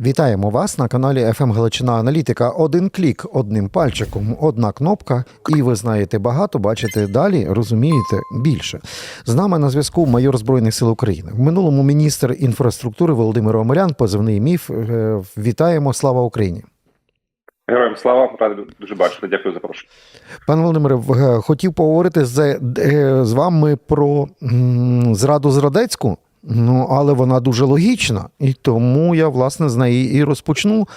Вітаємо вас на каналі FM Галичина Аналітика. Один клік, одним пальчиком, одна кнопка, і ви знаєте багато, бачите далі, розумієте більше. З нами на зв'язку майор Збройних сил України. В минулому міністр інфраструктури Володимир Омелян, позивний міф. Е, Вітаємо, слава Україні. Героям слава, радий дуже бачити. Дякую за запрошення. Пане Володимире, е, хотів поговорити з, е, з вами про зраду Зрадецьку. Ну, але вона дуже логічна, і тому я власне з неї і розпочну.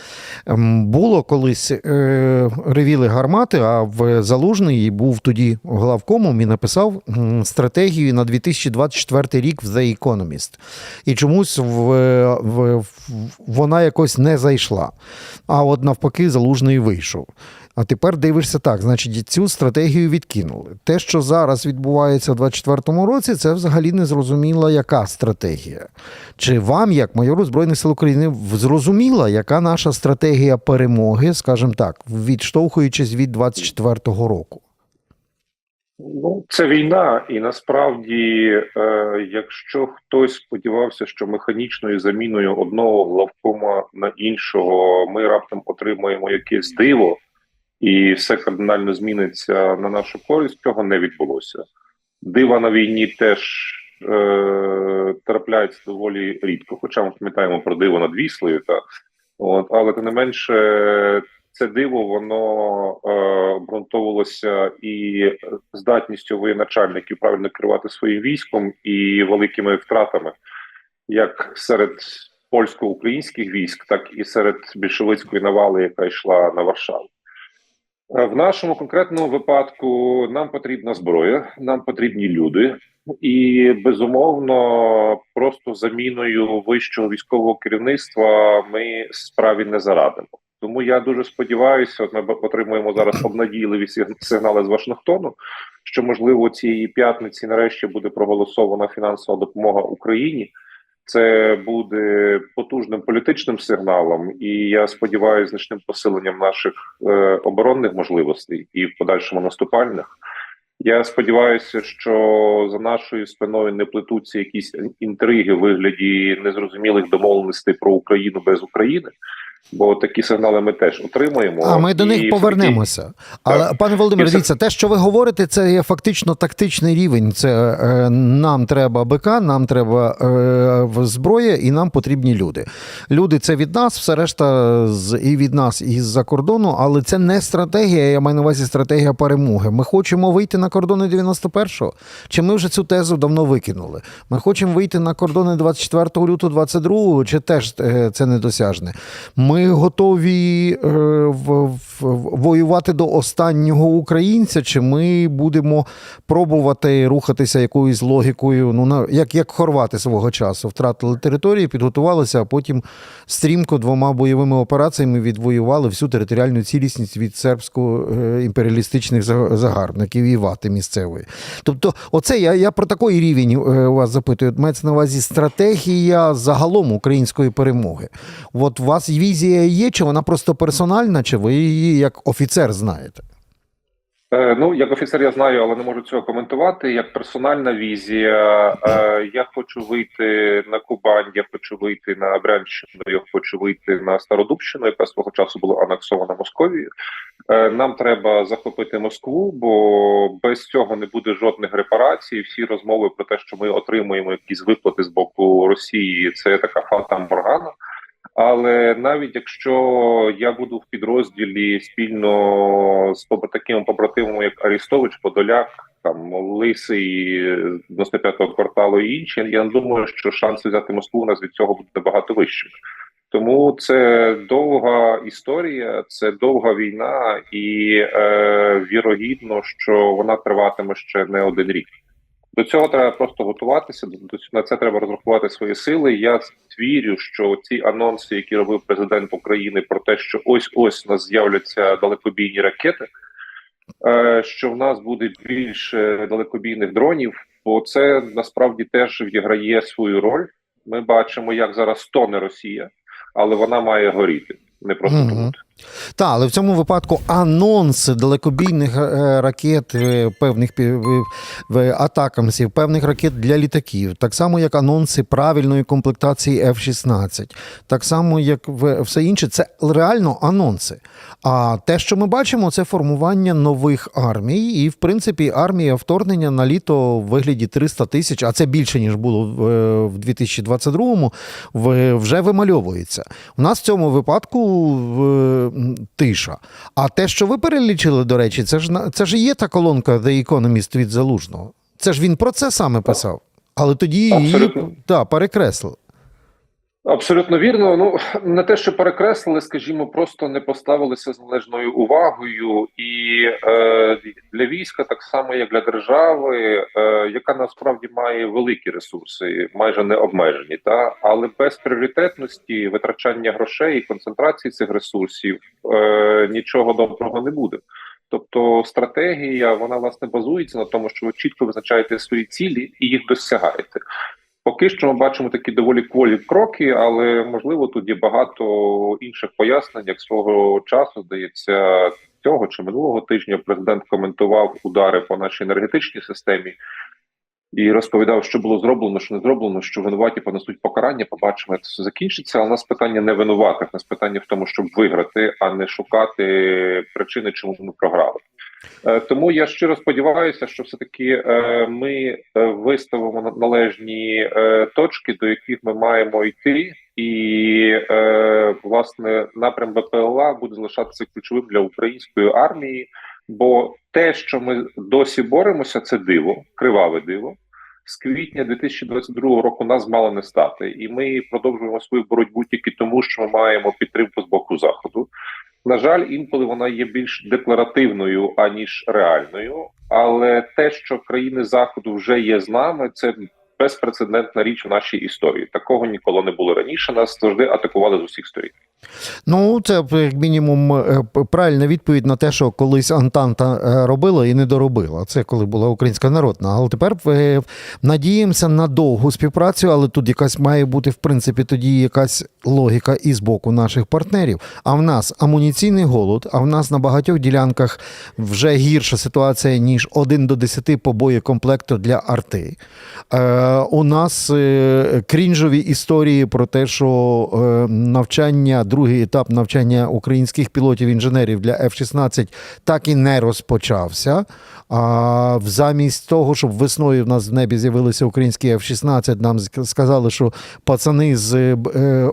Ем, Було колись е, ревіли гармати, а в Залужний був тоді главкомом і написав стратегію на 2024 рік в The Economist. І чомусь в, в, в, вона якось не зайшла. А от навпаки, Залужний вийшов. А тепер дивишся так, значить, цю стратегію відкинули. Те, що зараз відбувається в 2024 році, це взагалі не зрозуміла, яка стратегія. Чи вам, як майору Збройних сил України, зрозуміла, яка наша стратегія перемоги, скажімо так, відштовхуючись від 2024 року? Ну, це війна, і насправді, е, якщо хтось сподівався, що механічною заміною одного главкома на іншого ми раптом отримаємо якесь диво, і все кардинально зміниться на нашу користь, цього не відбулося. Дива на війні теж е, трапляються доволі рідко, хоча ми пам'ятаємо про диво над Віслею, та от, але тим не менше, це диво воно е, обґрунтовувалося і здатністю воєначальників правильно керувати своїм військом і великими втратами, як серед польсько-українських військ, так і серед більшовицької навали, яка йшла на Варшаву. Е, В нашому конкретному випадку нам потрібна зброя, нам потрібні люди, і безумовно, просто заміною вищого військового керівництва ми справі не зарадимо. Тому я дуже сподіваюся, от ми отримуємо зараз обнадійливі сиг- сигнали з Вашингтону, що можливо цієї п'ятниці нарешті буде проголосована фінансова допомога Україні. Це буде потужним політичним сигналом, і я сподіваюся, значним посиленням наших е, оборонних можливостей і в подальшому наступальних. Я сподіваюся, що за нашою спиною не плетуться якісь інтриги в вигляді незрозумілих домовленостей про Україну без України, бо такі сигнали ми теж отримуємо. А ми до І них повернемося. Але Так. пане Володимире, дивіться, те, що ви говорите, це є фактично тактичний рівень. Це е, нам треба БК, нам треба е, зброя, і нам потрібні люди. Люди це від нас, все решта з і від нас, і з-за кордону, але це не стратегія. Я маю на увазі стратегія перемоги. Ми хочемо вийти на кордони 91-го. Чи ми вже цю тезу давно викинули? Ми хочемо вийти на кордони 24 лютого 22-го, чи теж е, це недосяжне? Ми готові е, в, в, воювати до останнього українця, чи ми будемо пробувати рухатися якоюсь логікою, ну на як, як хорвати свого часу втратили території, підготувалися, а потім стрімко двома бойовими операціями відвоювали всю територіальну цілісність від сербсько-імперіалістичних за- загарбників і вати місцевої. Тобто, оце я, я про такий рівень е, вас запитую. Мається на увазі стратегія загалом української перемоги. От у вас візія є, чи вона просто персональна, чи ви її як офіцер знаєте? Е, Ну, як офіцер, я знаю, але не можу цього коментувати. Як персональна візія, е, я хочу вийти на Кубань, я хочу вийти на Брянщину, я хочу вийти на Стародубщину, яка свого часу була анексована Московією. Е, Нам треба захопити Москву, бо без цього не буде жодних репарацій. Всі розмови про те, що ми отримуємо якісь виплати з боку Росії, це така фата. Але навіть якщо я буду в підрозділі спільно з такими побратимами, як Арістович, Подоляк, там Лисий з 95-го кварталу і інші, я думаю, що шанси взяти Москву у нас від цього буде набагато вищими. Тому це довга історія, це довга війна, і е, вірогідно, що вона триватиме ще не один рік. До цього треба просто готуватися. до- На це треба розрахувати свої сили. Я вірю, що ці анонси, які робив президент України, про те, що ось ось у нас з'являться далекобійні ракети, е, що в нас буде більше далекобійних дронів, бо це насправді теж відіграє свою роль. Ми бачимо, як зараз тоне Росія, але вона має горіти, не просто Мгм. Так, але в цьому випадку анонси далекобійних е, ракет, е, певних атакамсів, певних ракет для літаків, так само як анонси правильної комплектації F-16, так само як все інше, це реально анонси. А те, що ми бачимо, це формування нових армій, і в принципі армія вторгнення на літо в вигляді 300 тисяч, а це більше ніж було в, е, 2022-му, вже вимальовується. У нас в цьому випадку тиша. А те, що ви перелічили, до речі, це ж це ж є та колонка The Economist від Залужного. Це ж він про це саме писав. Але тоді її та, перекреслили. Абсолютно вірно. Ну не те, що перекреслили, скажімо, просто не поставилися з належною увагою, і е, для війська, так само як для держави, е, яка насправді має великі ресурси, майже не обмежені, та але без пріоритетності витрачання грошей і концентрації цих ресурсів е, нічого доброго не буде. Тобто стратегія вона власне базується на тому, що ви чітко визначаєте свої цілі і їх досягаєте. Поки що ми бачимо такі доволі кволі кроки, але можливо тут є багато інших пояснень. Як свого часу здається, цього чи минулого тижня президент коментував удари по нашій енергетичній системі і розповідав, що було зроблено, що не зроблено, що винуваті понесуть покарання. Побачимо, як це закінчиться. Але нас питання не винуватих, нас питання в тому, щоб виграти, а не шукати причини, чому ми програли. Е, Тому я щиро сподіваюся, що все таки ми е, виставимо на- належні е, точки, до яких ми маємо йти, і е, власне напрям БПЛА буде залишатися ключовим для української армії. Бо те, що ми досі боремося, це диво, криваве диво. З квітня 2022 року нас мало не стати, і ми продовжуємо свою боротьбу тільки тому, що ми маємо підтримку з боку заходу. На жаль, інколи вона є більш декларативною аніж реальною. Але те, що країни заходу вже є з нами, це безпрецедентна річ в нашій історії. Такого ніколи не було раніше. Нас завжди атакували з усіх сторін. Ну, це як мінімум е, правильна відповідь на те, що колись Антанта е, робила і не доробила. Це коли була українська народна. Але тепер е, надіємося на довгу співпрацю, але тут якась має бути, в принципі, тоді якась логіка і з боку наших партнерів. А в нас амуніційний голод, а в нас на багатьох ділянках вже гірша ситуація, ніж 1 до 10 по боєкомплекту для арти. Е, у нас е, крінжові історії про те, що е, навчання, другий етап навчання українських пілотів-інженерів для F-16 так і не розпочався. А замість того, щоб весною в нас в небі з'явилися українські F-16, нам сказали, що пацани з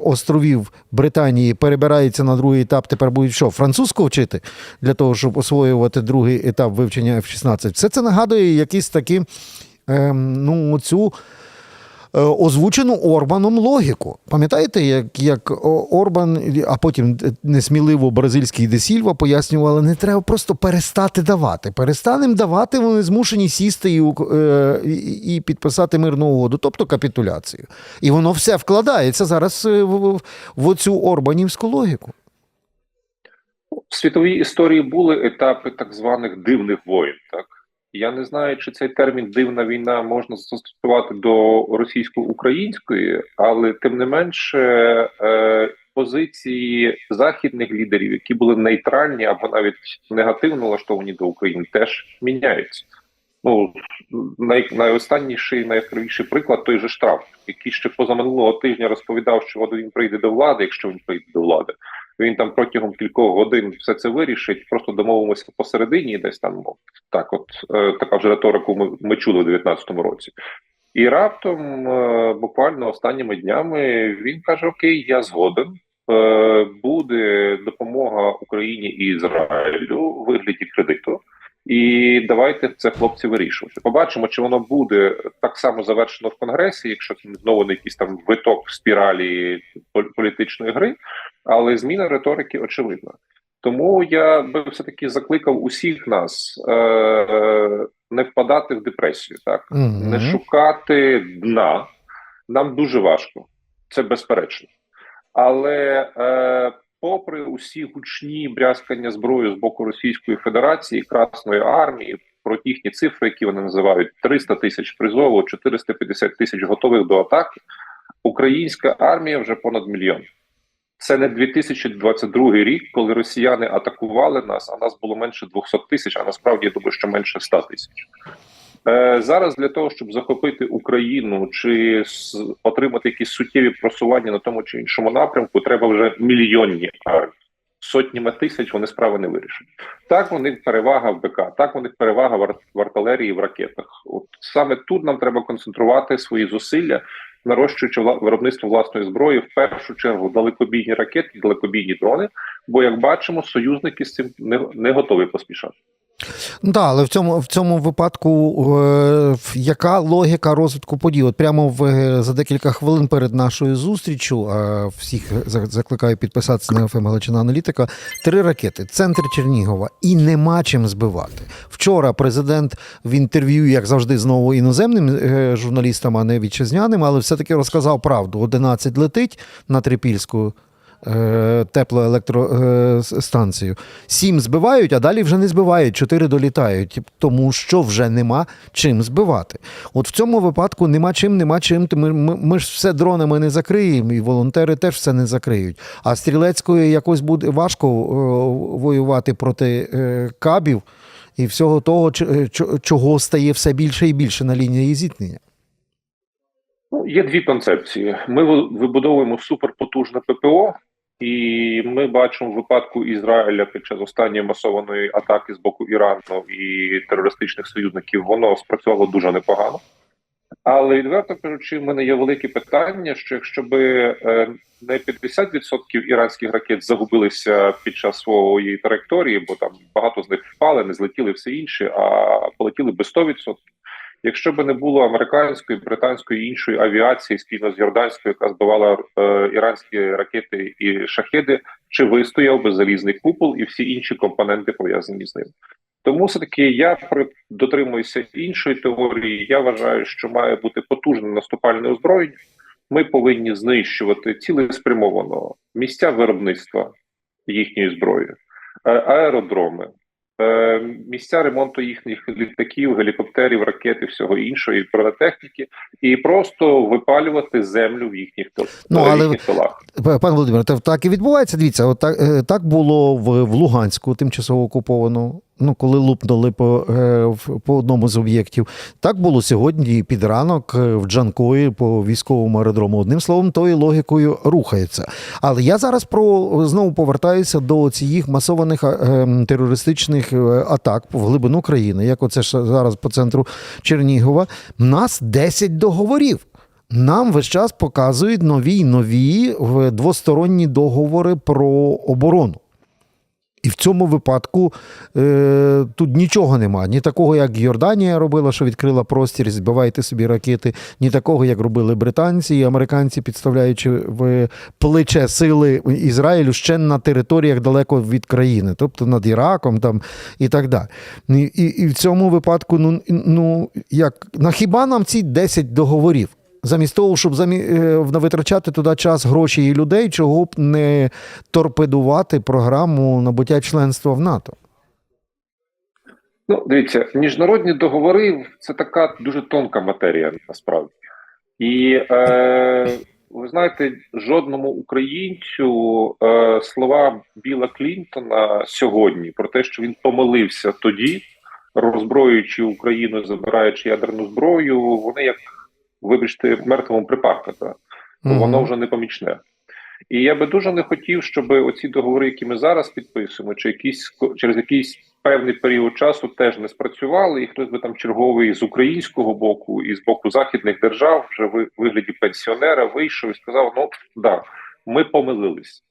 островів Британії перебираються на другий етап. Тепер будуть що, французьку вчити для того, щоб освоювати другий етап вивчення F-16. Все це нагадує якісь такі ну, цю е, озвучену Орбаном логіку. Пам'ятаєте, як, як Орбан, а потім несміливо бразильський Десільва пояснювали, не треба просто перестати давати. Перестанемо давати, вони змушені сісти і, е, і, підписати мирну угоду, тобто капітуляцію. І воно все вкладається зараз е, в, в, оцю Орбанівську логіку. В світовій історії були етапи так званих дивних воєн. Так я не знаю, чи цей термін дивна війна можна застосувати до російсько-української, але тим не менше е, позиції західних лідерів, які були нейтральні або навіть негативно налаштовані до України, теж міняються. Ну най, найостанніший, найяскравіший приклад той же штраф, який ще позаминулого тижня розповідав, що він прийде до влади, якщо він прийде до влади. Він там протягом кількох годин все це вирішить. Просто домовимося посередині, десь там от, так, от е, така вже риторику ми, ми чули в 19-му році. І раптом, е, буквально останніми днями, він каже: Окей, я згоден. Е, буде допомога Україні і Ізраїлю у вигляді кредиту. І давайте це хлопці вирішувати. Побачимо, чи воно буде так само завершено в конгресі, якщо це знову не якийсь там виток в спіралі політичної гри, але зміна риторики очевидна. Тому я би все таки закликав усіх нас е, не впадати в депресію, так Мгм. не шукати дна. Нам дуже важко, це безперечно. Але е, попри усі гучні брязкання зброї з боку Російської Федерації, Красної армії, про їхні цифри, які вони називають 300 тисяч призову, 450 тисяч готових до атаки, українська армія вже понад мільйон. Це не 2022 рік, коли росіяни атакували нас, а нас було менше 200 тисяч, а насправді я думаю, що менше 100 тисяч. Е, зараз для того, щоб захопити Україну чи отримати якісь суттєві просування на тому чи іншому напрямку, треба вже мільйонні армії. Сотнями тисяч вони справи не вирішать. Так, у них перевага в БК, так у них перевага в, ар- в артилерії, в ракетах. От саме тут нам треба концентрувати свої зусилля, нарощуючи виробництво власної зброї, в першу чергу далекобійні ракети, далекобійні дрони. Бо, як бачимо, союзники з цим не, не готові поспішати. Ну, Так, але в цьому, в цьому випадку е, яка логіка розвитку подій? От прямо в, е, за декілька хвилин перед нашою зустрічю, а всіх закликаю підписатися на ФМ Галичина Аналітика, три ракети, центр Чернігова, і нема чим збивати. Вчора президент в інтерв'ю, як завжди, знову іноземним е, журналістам, а не вітчизняним, але все-таки розказав правду. 11 летить на Трипільську е, теплоелектростанцію. Сім збивають, а далі вже не збивають, чотири долітають, тому що вже нема чим збивати. От в цьому випадку нема чим, нема чим. Ми, ми, ми ж все дронами не закриємо, і волонтери теж все не закриють. А стрілецькою якось буде важко е, воювати проти е, кабів і всього того, е, чого стає все більше і більше на лінії зіткнення. Ну, є дві концепції. Ми вибудовуємо суперпотужне ППО, і ми бачимо в випадку Ізраїля під час останньої масованої атаки з боку Ірану і терористичних союзників, воно спрацювало дуже непогано. Але відверто кажучи, в мене є велике питання: що якщо би е, не 50% іранських ракет загубилися під час своєї траєкторії, бо там багато з них впали, не злетіли все інше, а полетіли би 100%, Якщо б не було американської, британської іншої авіації спільно з Йорданською, яка збивала е, іранські ракети і шахеди, чи вистояв би залізний купол і всі інші компоненти пов'язані з ним? Тому все таки я дотримуюся іншої теорії. Я вважаю, що має бути потужне наступальне озброєння. Ми повинні знищувати цілеспрямовано місця виробництва їхньої зброї, е, аеродроми, е, місця ремонту їхніх літаків, гелікоптерів, ракет і всього іншого, і бронетехніки, і просто випалювати землю в їхніх, Ну, в але- їхніх тилах. Пане Володимире, та так і відбувається. Дивіться, от так, е, так було в, в Луганську, тимчасово окуповану. Ну, коли лупнули по, е, по одному з об'єктів. Так було сьогодні під ранок е, в Джанкої по військовому аеродрому. Одним словом, тою логікою рухається. Але я зараз про знову повертаюся до цих масованих е, ем, терористичних атак в глибину країни, як оце ж зараз по центру Чернігова. У нас 10 договорів. Нам весь час показують нові й нові двосторонні договори про оборону. І в цьому випадку е, тут нічого нема. Ні такого, як Йорданія робила, що відкрила простір, збивайте собі ракети, ні такого, як робили британці і американці, підставляючи в плече сили Ізраїлю ще на територіях далеко від країни, тобто над Іраком там і так далі. І, і, в цьому випадку, ну, ну як на хіба нам ці 10 договорів? Замість того, щоб замі... е, витрачати туди час, гроші і людей, чого б не торпедувати програму набуття членства в НАТО. Ну, дивіться, міжнародні договори це така дуже тонка матерія насправді. І е, ви знаєте, жодному українцю е, слова Біла Клінтона сьогодні про те, що він помилився тоді, роззброюючи Україну, забираючи ядерну зброю, вони як, вибачте, мертвому припаркати. то Мгм. воно вже не помічне. І я би дуже не хотів, щоб оці договори, які ми зараз підписуємо, чи якісь через якийсь певний період часу теж не спрацювали, і хтось би там черговий з українського боку і з боку західних держав, вже в вигляді пенсіонера, вийшов і сказав: ну да, ми помилились.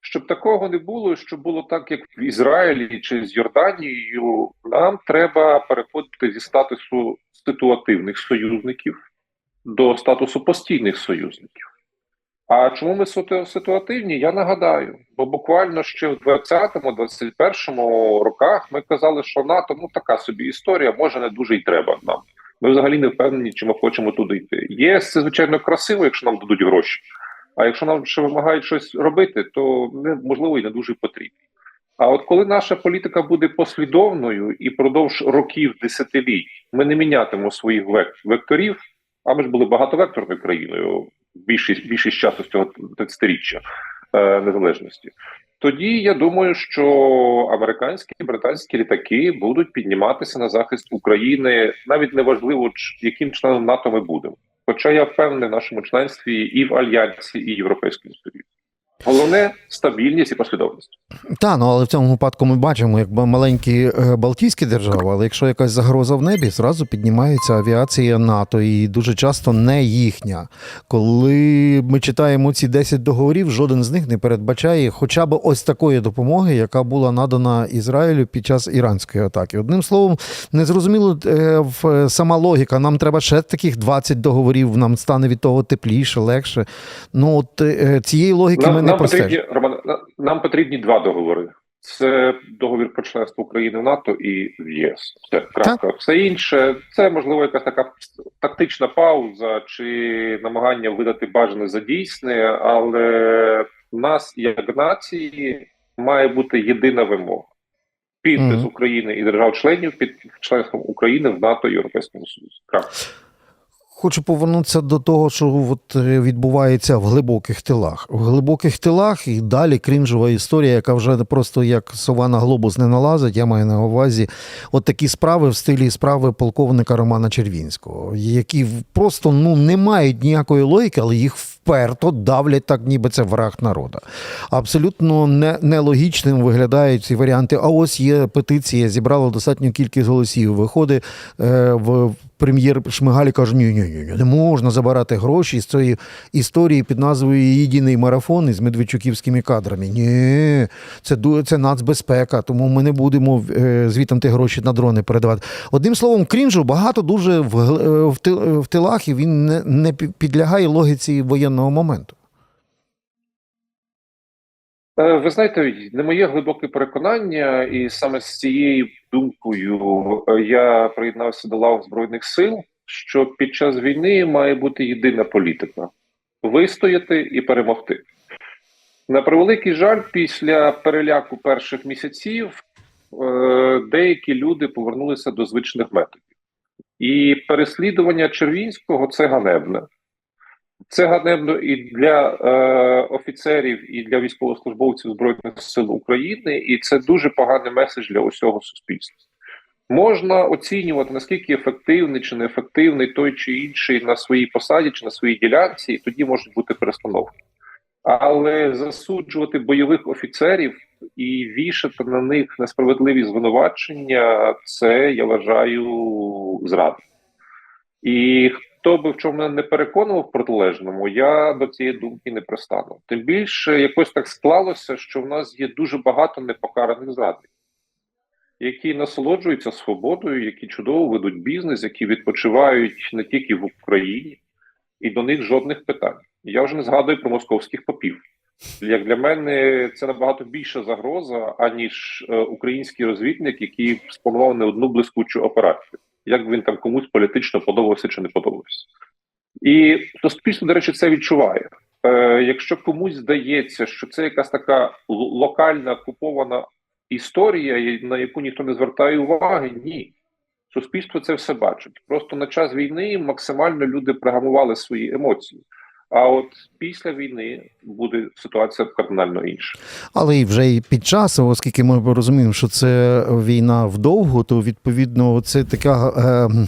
Щоб такого не було, щоб було так, як в Ізраїлі чи з Йорданією, нам треба переходити зі статусу ситуативних союзників до статусу постійних союзників. А чому ми ситу- ситуативні? Я нагадаю, бо буквально ще в 20-21 роках ми казали, що НАТО ну така собі історія, може не дуже й треба нам. Ми взагалі не впевнені, чи ми хочемо туди йти. ЄС це звичайно красиво, якщо нам дадуть гроші. А якщо нам ще вимагають щось робити, то можливо і не дуже потрібно. А от коли наша політика буде послідовною і продовж років, десятиліть ми не мінятимемо своїх векторів, а ми ж були багатовекторною країною більшість більшість часу з цього 30-річчя. е, незалежності. Тоді я думаю, що американські і британські літаки будуть підніматися на захист України, навіть неважливо, яким членом НАТО ми будемо. Хоча я впевнений в нашому членстві і в Альянсі, і Європейському Союзі. Головне стабільність і послідовність. Та, ну але в цьому випадку ми бачимо, якби маленькі е, Балтійські держави, але якщо якась загроза в небі, зразу піднімається авіація НАТО і дуже часто не їхня. Коли ми читаємо ці 10 договорів, жоден з них не передбачає хоча б ось такої допомоги, яка була надана Ізраїлю під час іранської атаки. Одним словом, незрозуміло е, в- сама логіка. Нам треба ще таких 20 договорів, нам стане від того тепліше, легше. Ну от е, цієї логіки ми не нам потрібні Роман, нам потрібні два договори: це договір про членство України в НАТО і в ЄС. Все крапка. Все інше це можливо якась така тактична пауза чи намагання видати бажане за дійсне, але в нас як нації має бути єдина вимога. Підпис Мгм. України і держав-членів під членством України в НАТО і Європейському Союзі. Крапка. Хочу повернутися до того, що от е, відбувається в глибоких тилах. В глибоких тилах і далі крінжова історія, яка вже просто як сова на глобус не налазить. Я маю на увазі от такі справи в стилі справи полковника Романа Червінського, які просто ну не мають ніякої логіки, але їх вперто давлять так, ніби це враг народу. Абсолютно не, нелогічним виглядають ці варіанти. А ось є петиція, зібрала достатню кількість голосів. Виходить е, в прем'єр Шмигаль і каже: ні, ні, ні, не можна забирати гроші з цієї історії під назвою Єдиний марафон із медведчуківськими кадрами. Ні, це це нацбезпека, тому ми не будемо е, звітом ті гроші на дрони передавати. Одним словом, крінжу багато дуже в, е, в, в тилах, і він не, не підлягає логіці воєнного моменту. Е, Ви знаєте, не моє глибоке переконання, і саме з цією думкою е, я приєднався до лав збройних сил, що під час війни має бути єдина політика: вистояти і перемогти. На превеликий жаль, після переляку перших місяців е, деякі люди повернулися до звичних методів, і переслідування Червінського це ганебне. Це ганебно і для е, офіцерів, і для військовослужбовців Збройних сил України, і це дуже поганий меседж для усього суспільства. Можна оцінювати наскільки ефективний чи неефективний той чи інший на своїй посаді чи на своїй ділянці, і тоді можуть бути перестановки. Але засуджувати бойових офіцерів і вішати на них несправедливі звинувачення, це я вважаю зрада. І хто би в чому мене не переконував протилежному, я до цієї думки не пристану. Тим більше якось так склалося, що в нас є дуже багато непокараних зрадників, які насолоджуються свободою, які чудово ведуть бізнес, які відпочивають не тільки в Україні, і до них жодних питань. Я вже не згадую про московських попів. Як для мене це набагато більша загроза, аніж е, український розвідник, який спланував не одну блискучу операцію як він там комусь політично подобався чи не подобався. І суспільство, до речі, це відчуває. Е, якщо комусь здається, що це якась така локальна купована історія, на яку ніхто не звертає уваги, ні. Суспільство це все бачить. Просто на час війни максимально люди пригамували свої емоції. А от після війни буде ситуація кардинально інша. Але і вже і під час, оскільки ми розуміємо, що це війна вдовго, то відповідно це така. Е,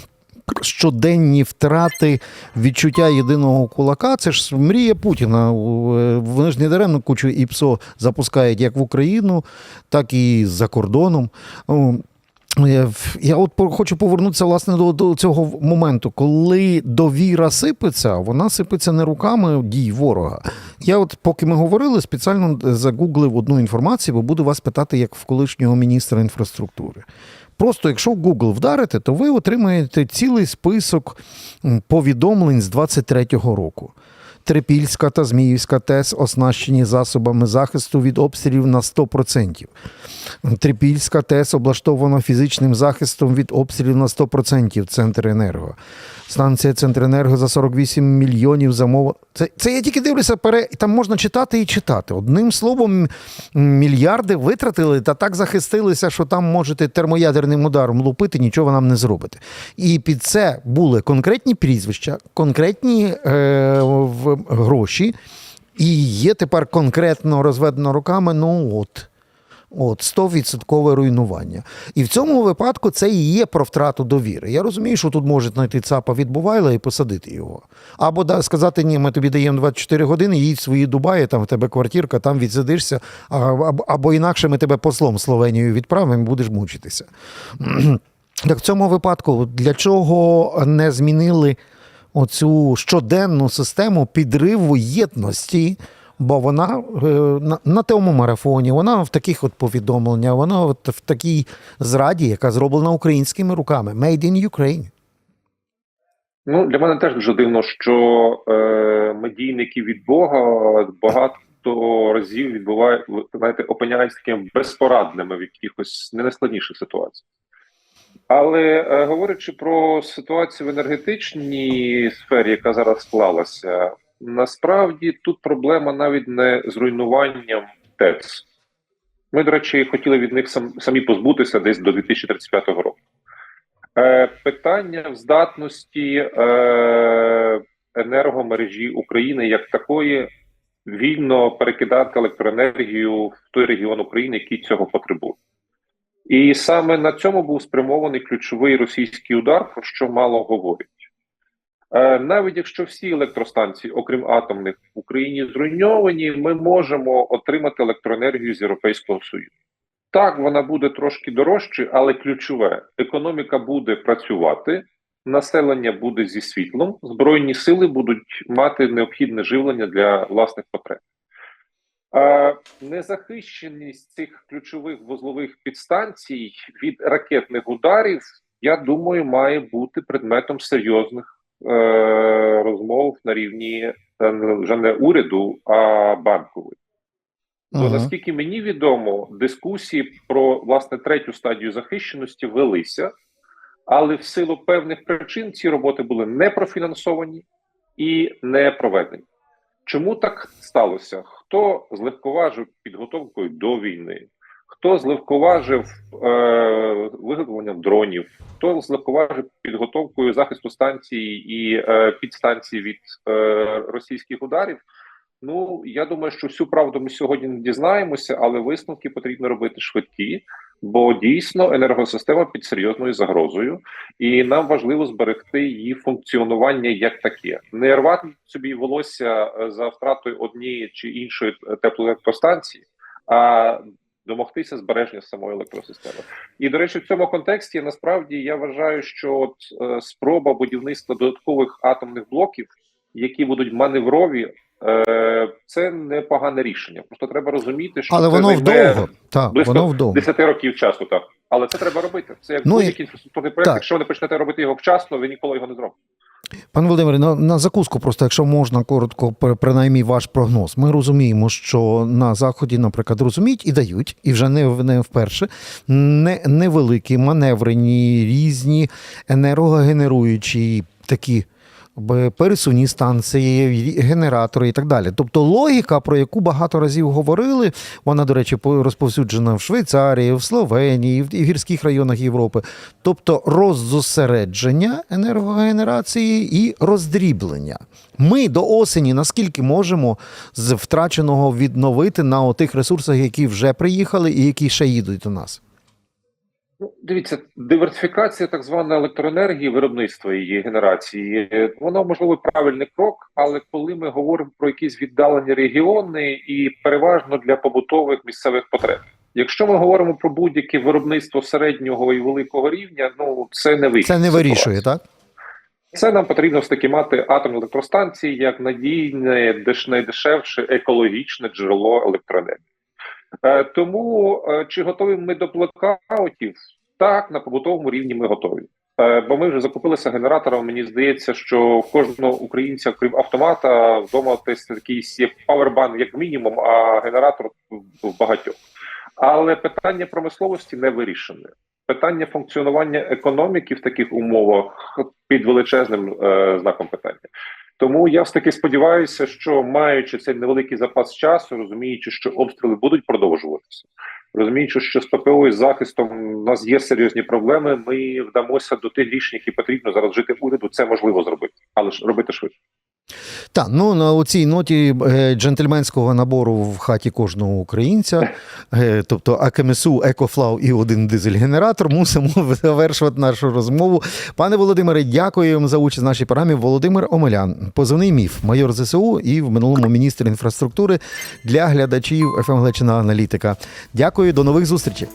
Щоденні втрати відчуття єдиного кулака, це ж мрія Путіна. Е, Вони ж не даремно кучу ІПСО запускають як в Україну, так і за кордоном. О, я от хочу повернутися власне до, до цього моменту, коли довіра сипеться, вона сипеться не руками дій ворога. Я, от поки ми говорили, спеціально загуглив одну інформацію, бо буду вас питати як в колишнього міністра інфраструктури. Просто якщо в Google вдарите, то ви отримаєте цілий список повідомлень з 23-го року. Трипільська та Зміївська ТЕС оснащені засобами захисту від обстрілів на 100%. Трипільська ТЕС облаштована фізичним захистом від обстрілів на 100% Центр енерго. Станція Центренерго за 48 мільйонів замов. Це, це я тільки дивлюся, пере... там можна читати і читати. Одним словом, мільярди витратили та так захистилися, що там можете термоядерним ударом лупити, нічого нам не зробите. І під це були конкретні прізвища, конкретні е, в, гроші. І є тепер конкретно розведено руками, ну от. От 100% руйнування. І в цьому випадку це і є про втрату довіри. Я розумію, що тут можуть знайти ЦАПа від Бувайла і посадити його. Або да, сказати, ні, ми тобі даємо 24 години, їдь в свої Дубаї, там в тебе квартирка, там відсидишся, або, або інакше ми тебе послом в Словенію відправимо і будеш мучитися. Так в цьому випадку для чого не змінили оцю щоденну систему підриву єдності? Бо вона е, на, тому марафоні, вона в таких от повідомленнях, вона от в такій зраді, яка зроблена українськими руками. Made in Ukraine. Ну, для мене теж дуже дивно, що е, медійники від Бога багато разів відбувають, знаєте, опиняються такими безпорадними в якихось не найскладніших ситуаціях. Але е, говорячи про ситуацію в енергетичній сфері, яка зараз склалася, насправді тут проблема навіть не з руйнуванням ТЕЦ. Ми, до речі, хотіли від них сам, самі позбутися десь до 2035 року. Е, питання в здатності е, енергомережі України як такої вільно перекидати електроенергію в той регіон України, який цього потребує. І саме на цьому був спрямований ключовий російський удар, про що мало говорять. Е, навіть якщо всі електростанції, окрім атомних, в Україні зруйновані, ми можемо отримати електроенергію з Європейського Союзу. Так, вона буде трошки дорожче, але ключове: економіка буде працювати, населення буде зі світлом, збройні сили будуть мати необхідне живлення для власних потреб. Е, Незахищеність цих ключових вузлових підстанцій від ракетних ударів, я думаю, має бути предметом серйозних розмов на рівні е, вже не уряду, а банкової. То Ага. наскільки мені відомо, дискусії про власне третю стадію захищеності велися, але в силу певних причин ці роботи були не профінансовані і не проведені. Чому так сталося? Хто злегковажив підготовкою до війни? Хто злегковажив е, виготовленням дронів? Хто злегковажив підготовкою захисту станцій і е, підстанцій від е, російських ударів? Ну я думаю, що всю правду ми сьогодні не дізнаємося, але висновки потрібно робити швидкі, бо дійсно енергосистема під серйозною загрозою, і нам важливо зберегти її функціонування як таке, не рвати собі волосся е, за втратою однієї чи іншої теплоелектростанції, а домогтися збереження самої електросистеми. І до речі, в цьому контексті насправді я вважаю, що от, е, спроба будівництва додаткових атомних блоків, які будуть маневрові. Е, Це непогане рішення. Просто треба розуміти, що Але це воно вдовго. Так, близько воно вдовго. 10 років часу, так. Але це треба робити. Це як Ну, будь-який інфраструктурний проект. так. Якщо ви не почнете робити його вчасно, ви ніколи його не зробите. Пане Володимире, на, на закуску, просто якщо можна коротко, при- принаймні ваш прогноз. Ми розуміємо, що на заході, наприклад, розуміють і дають, і вже не, не вперше не, невеликі маневрені, різні енергогенеруючі такі. Пересувні станції, генератори і так далі. Тобто логіка, про яку багато разів говорили, вона, до речі, по- розповсюджена в Швейцарії, в Словенії, в гірських районах Європи. Тобто роззосередження енергогенерації і роздріблення. Ми до осені наскільки можемо з втраченого відновити на отих ресурсах, які вже приїхали і які ще їдуть до нас. Ну, дивіться, диверсифікація так звана електроенергії, виробництва її генерації, воно можливо правильний крок, але коли ми говоримо про якісь віддалені регіони і переважно для побутових місцевих потреб. Якщо ми говоримо про будь-яке виробництво середнього і великого рівня, ну це не вихід. Це не вирішує, так? Це нам потрібно все таки мати атомні електростанції як надійне, деш найдешевше екологічне джерело електроенергії. Е, тому е, чи готові ми до блекаутів? Так, на побутовому рівні ми готові. Е, бо ми вже закупилися генератором. Мені здається, що кожного українця, крім автомата, вдома десь такий є павербан як мінімум, а генератор в багатьох. Але питання промисловості не вирішене. Питання функціонування економіки в таких умовах під величезним е, знаком питання. Тому я все таки сподіваюся, що маючи цей невеликий запас часу, розуміючи, що обстріли будуть продовжуватися, розуміючи, що з ППО і захистом у нас є серйозні проблеми. Ми вдамося до тих рішень, які потрібно зараз жити уряду. Це можливо зробити, але ж робити швидше. Так, ну на цій ноті е, джентльменського набору в хаті кожного українця, е, тобто АКМСУ, Екофлау і один дизель-генератор, мусимо завершувати нашу розмову. Пане Володимире, дякую вам за участь в нашій програмі. Володимир Омелян, позивний міф, майор ЗСУ і в минулому міністр інфраструктури для глядачів ФМ Глечина Аналітика. Дякую, до нових зустрічей.